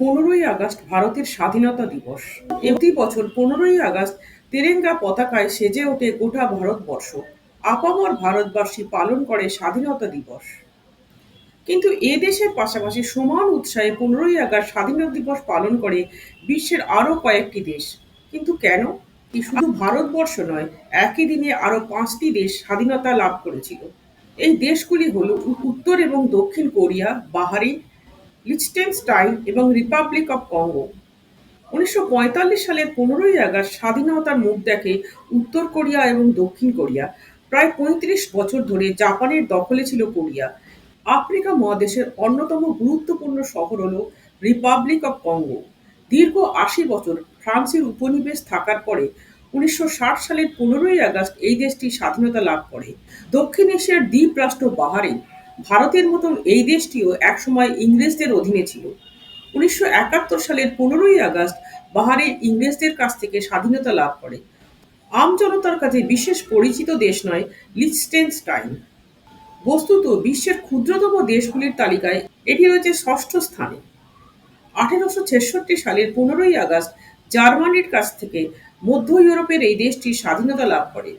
পনেরোই আগস্ট ভারতের স্বাধীনতা দিবস। প্রতি বছর পনেরোই আগস্ট তেরেঙ্গা পতাকায় সেজে ওঠে গোটা ভারতবর্ষ। আপামর ভারতবাসী পালন করে স্বাধীনতা দিবস। কিন্তু এ দেশের পাশাপাশি সমান উৎসাহে পনেরোই আগস্ট স্বাধীনতা দিবস পালন করে বিশ্বের আরও কয়েকটি দেশ। কিন্তু কেন? কি শুধু ভারতবর্ষ নয়, একই দিনে আরও পাঁচটি দেশ স্বাধীনতা লাভ করেছিল। এই দেশগুলি হল উত্তর এবং দক্ষিণ কোরিয়া, বাহারিন লিচটেনস্টাইন এবং রিপাবলিক অফ কঙ্গো উনিশশো সালের পনেরোই আগস্ট স্বাধীনতার মুখ দেখে উত্তর কোরিয়া এবং দক্ষিণ কোরিয়া। প্রায় পঁয়ত্রিশ বছর ধরে জাপানের দখলে ছিল কোরিয়া। আফ্রিকা মহাদেশের অন্যতম গুরুত্বপূর্ণ শহর হল রিপাবলিক অফ কঙ্গো দীর্ঘ আশি বছর ফ্রান্সের উপনিবেশ থাকার পরে উনিশশো ষাট সালের পনেরোই আগস্ট এই দেশটি স্বাধীনতা লাভ করে। দক্ষিণ এশিয়ার দ্বীপ রাষ্ট্র বাহারিন ভারতের মতন এই দেশটিও একসময় ইংরেজদের অধীনে ছিল। উনিশশো একাত্তর সালের পনেরোই আগস্ট বাহারিন ইংরেজদের কাছ থেকে স্বাধীনতা লাভ করে। আম জনতার কাছে বিশেষ পরিচিত দেশ নয়, লিচটেনস্টাইন। বস্তুত বিশ্বের ক্ষুদ্রতম দেশগুলির তালিকায় এটি রয়েছে ষষ্ঠ স্থানে। আঠেরোশো ছেষট্টি সালের পনেরোই আগস্ট জার্মানির কাছ থেকে মধ্য ইউরোপের এই দেশটি স্বাধীনতা লাভ করে।